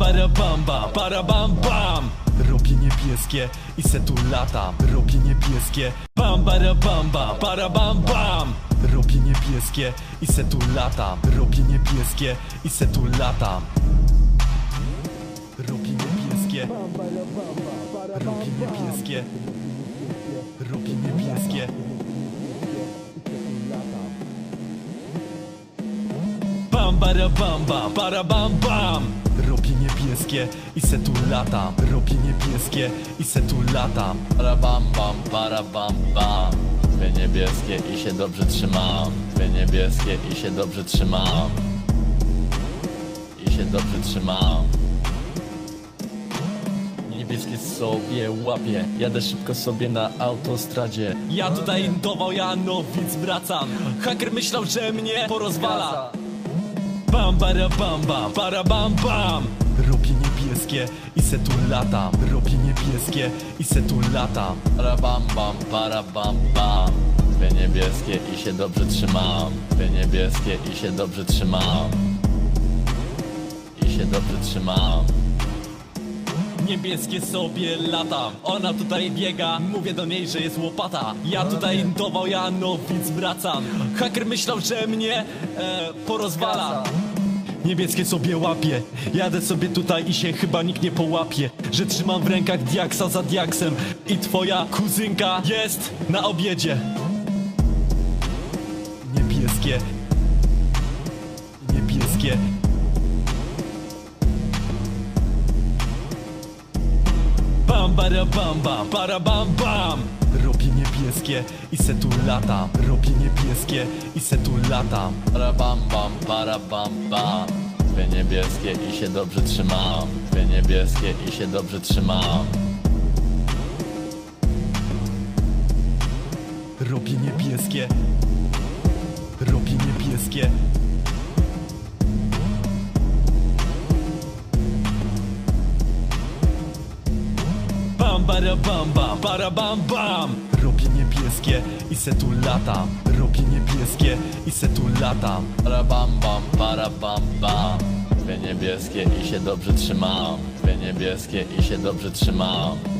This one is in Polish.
bara bam bam, Robię niebieskie i se tu latam. Robię niebieskie. Bam bara bam bam, para bam bam Robię niebieskie i se tu latam. Robię niebieskie i se tu latam. Robię niebieskie. Robię niebieskie. Robię niebieskie Bam bara bam bam, para bam bam. Robię niebieskie i se tu latam. Robię niebieskie i se tu latam. Para bam bam, para bam bam. Niebieskie i się dobrze trzymam. Dwie niebieskie i się dobrze trzymam. I się dobrze trzymam. Niebieskie sobie łapię. Jadę szybko sobie na autostradzie. Ja tutaj intował Janowic wracam. Haker myślał, że mnie porozwala Bam bara bam bam, para bam bam. Robię niebieskie i se tu latam. Robię niebieskie i se tu latam. Para bam bam, para bam bam. Dwie niebieskie i się dobrze trzymam. Dwie niebieskie i się dobrze trzymam. I się dobrze trzymam. Niebieskie sobie latam. Ona tutaj biega, mówię do niej, że jest łopata. Ja tutaj intował Janowic wracam. Haker myślał, że mnie e, porozwala Niebieskie sobie łapie. Jadę sobie tutaj i się chyba nikt nie połapie Że trzymam w rękach diaksa za diaksem I twoja kuzynka jest na obiedzie. Niebieskie. Niebieskie. Bam bara bam bam, para bam bam. Robię niebieskie i se tu latam Robię niebieskie i se tu latam. Para bam bam, para bam Dwie niebieskie i się dobrze trzymam. Dwie niebieskie i się dobrze trzymam. Robię niebieskie. Robię niebieskie. Bam bara bam bam, para bam bam Robię niebieskie i se tu latam Robię niebieskie i se tu latam Para bam para bam bam. Dwie niebieskie i się dobrze trzymam Dwie niebieskie i się dobrze trzymam